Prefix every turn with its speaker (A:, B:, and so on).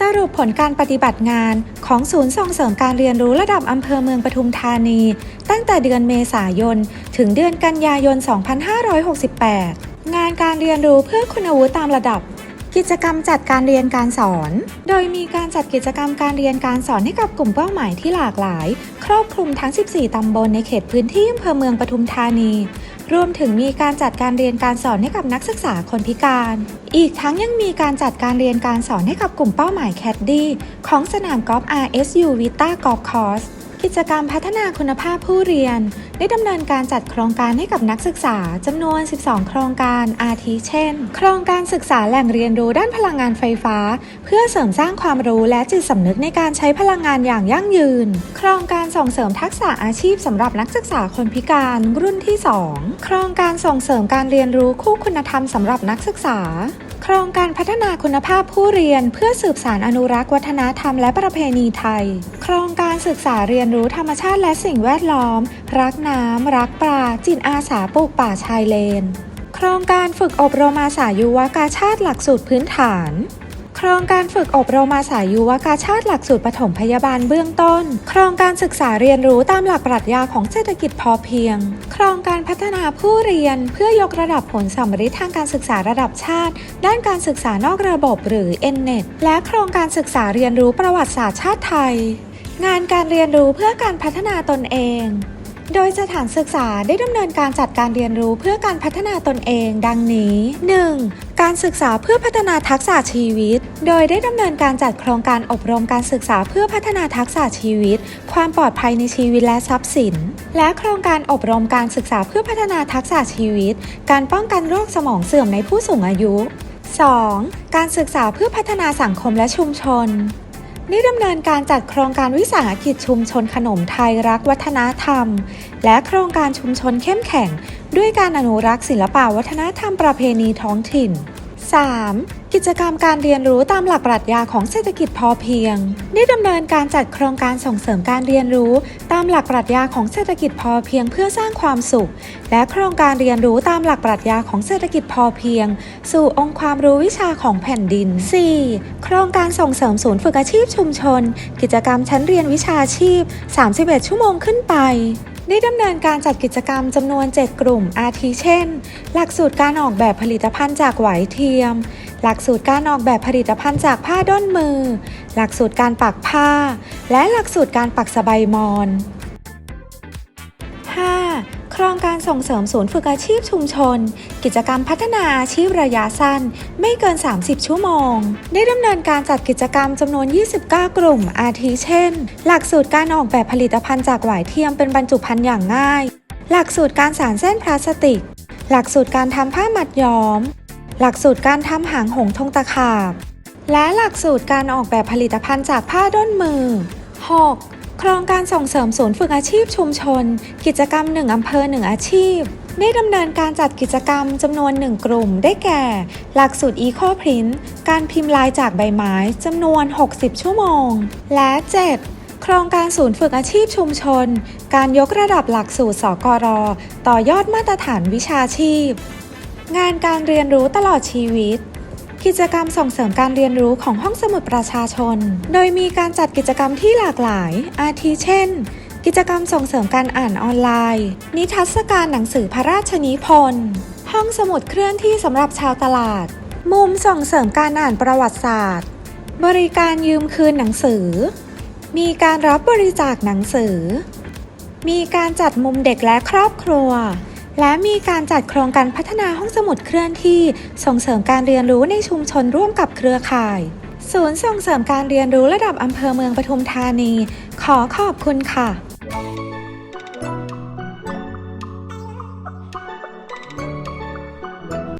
A: สรุปผลการปฏิบัติงานของศูนย์ส่งเสริมการเรียนรู้ระดับอำเภอเมืองปทุมธานี ตั้งแต่เดือนเมษายน ถึงเดือนกันยายน 2568 งานการเรียนรู้เพื่อคุณวุฒิตามระดับ กิจกรรมจัดการเรียนการสอน โดยมีการจัดกิจกรรมการเรียนการสอนให้กับกลุ่มเป้าหมายที่หลากหลาย ครอบคลุมทั้ง 14 ตำบลในเขตพื้นที่อำเภอเมืองปทุมธานี รวมถึงมีการจัดการเรียนการสอนให้กับนักศึกษาคนพิการ อีกทั้งยังมีการจัดการเรียนการสอนให้กับกลุ่มเป้าหมายแคดดี้ของสนามกอล์ฟ RSU Vita Golf Course กิจกรรมพัฒนาคุณภาพผู้เรียน ได้ดำเนินการจัดโครงการให้กับนักศึกษาจำนวน 12 โครงการอาทิเช่น โครงการศึกษาแหล่งเรียนรู้ด้านพลังงานไฟฟ้า เพื่อเสริมสร้างความรู้และจิตสำนึกในการใช้พลังงานอย่างยั่งยืน โครงการส่งเสริมทักษะอาชีพสำหรับนักศึกษาคนพิการรุ่นที่ 2 โครงการส่งเสริมการเรียนรู้คู่คุณธรรมสำหรับนักศึกษา ครงการพัฒนาคุณภาพผู้เรียนเพื่อสืบสารอนุรักษ์วัฒนธรรมและประเพณีไทย โครงการศึกษาเรียนรู้ธรรมชาติและสิ่งแวดล้อม รักน้ำ รักปลาจิตอาสาปลูกป่าชายเลน โครงการฝึกอบรมอาสายุวกาชาติหลักสูตรพื้นฐาน ครงการฝึกอบรมอาสายุวกาชาติหลักสูตรปฐมพยาบาลเบื้องต้น โครงการศึกษาเรียนรู้ตามหลักปรัชญาของเศรษฐกิจพอเพียง โครงการพัฒนาผู้เรียนเพื่อยกระดับผลสัมฤทธิ์ทางการศึกษาระดับชาติ ด้านการศึกษานอกระบบหรือ NNET และโครงการศึกษาเรียนรู้ประวัติศาสตร์ชาติไทย งานการเรียนรู้เพื่อการพัฒนาตนเองโดยสถานศึกษาได้ดำเนินการจัดการเรียนรู้เพื่อการพัฒนาตนเอง ดังนี้ 1. การศึกษาเพื่อพัฒนาทักษะชีวิต โดยได้ดำเนินการจัดโครงการอบรมการศึกษาเพื่อพัฒนาทักษะชีวิต ความปลอดภัยในชีวิตและทรัพย์สิน และโครงการอบรมการศึกษาเพื่อพัฒนาทักษะชีวิต การป้องกันโรคสมองเสื่อมในผู้สูงอายุ 2. การศึกษาเพื่อพัฒนาสังคมและชุมชน ได้ดำเนินการจัดโครงการวิสาหกิจชุมชนขนมไทยรักวัฒนธรรม และโครงการชุมชนเข้มแข็ง ด้วยการอนุรักษ์ศิลปวัฒนธรรมประเพณีท้องถิ่น 3. กิจกรรมการเรียนรู้ตามหลักปรัชญาของเศรษฐกิจพอเพียง ได้ดำเนินการจัดโครงการส่งเสริมการเรียนรู้ ตามหลักปรัชญาของเศรษฐกิจพอเพียงเพื่อสร้างความสุข และโครงการเรียนรู้ตามหลักปรัชญาของเศรษฐกิจพอเพียง สู่องค์ความรู้วิชาของแผ่นดิน 4. โครงการส่งเสริมศูนย์ฝึกอาชีพชุมชน กิจกรรมชั้นเรียนวิชาชีพ 31 ชั่วโมงขึ้นไป ได้ดำเนินการจัดกิจกรรมจำนวน 7 กลุ่ม อาทิเช่น หลักสูตรการออกแบบผลิตภัณฑ์จากไหวเทียม หลักสูตรการออกแบบผลิตภัณฑ์จากผ้าด้นมือ หลักสูตรการปักผ้า และหลักสูตรการปักสบายมอน 5. โครงการส่งเสริมศูนย์ฝึกอาชีพชุมชน กิจกรรมพัฒนาอาชีพระยะสั้น ไม่เกิน 30 ชั่วโมง ได้ดำเนินการจัดกิจกรรมจำนวน 29 กลุ่ม อาทิเช่น หลักสูตรการออกแบบผลิตภัณฑ์จากหวายเทียมเป็นบรรจุภัณฑ์อย่างง่าย หลักสูตรการสานเส้นพลาสติก หลักสูตรการทำผ้ามัดย้อม หลักสูตรการทำหางหงทงตะขาบ และหลักสูตรการออกแบบผลิตภัณฑ์จากผ้าด้นมือ 6. โครงการส่งเสริมศูนย์ฝึกอาชีพชุมชน กิจกรรม 1 อำเภอ 1 อาชีพ ได้ดำเนินการจัดกิจกรรมจำนวน 1 กลุ่ม ได้แก่ หลักสูตร Eco Print การพิมพ์ลายจากใบไม้จำนวน 60 ชั่วโมง และ 7. โครงการศูนย์ฝึกอาชีพชุมชน การยกระดับหลักสูตรสกร ต่อยอดมาตรฐานวิชาชีพ งานการเรียนรู้ตลอดชีวิต กิจกรรมส่งเสริมการเรียนรู้ของห้องสมุดประชาชน โดยมีการจัดกิจกรรมที่หลากหลาย อาทิเช่น กิจกรรมส่งเสริมการอ่านออนไลน์ นิทรรศการหนังสือพระราชนิพนธ์ ห้องสมุดเคลื่อนที่สำหรับชาวตลาด มุมส่งเสริมการอ่านประวัติศาสตร์ บริการยืมคืนหนังสือ มีการรับบริจาคหนังสือ มีการจัดมุมเด็กและครอบครัว และมีการจัดโครงการพัฒนาห้องสมุดเคลื่อนที่ส่งเสริมการเรียนรู้ในชุมชนร่วมกับเครือข่าย ศูนย์ส่งเสริมการเรียนรู้ระดับอำเภอเมืองปทุมธานี ขอขอบคุณค่ะ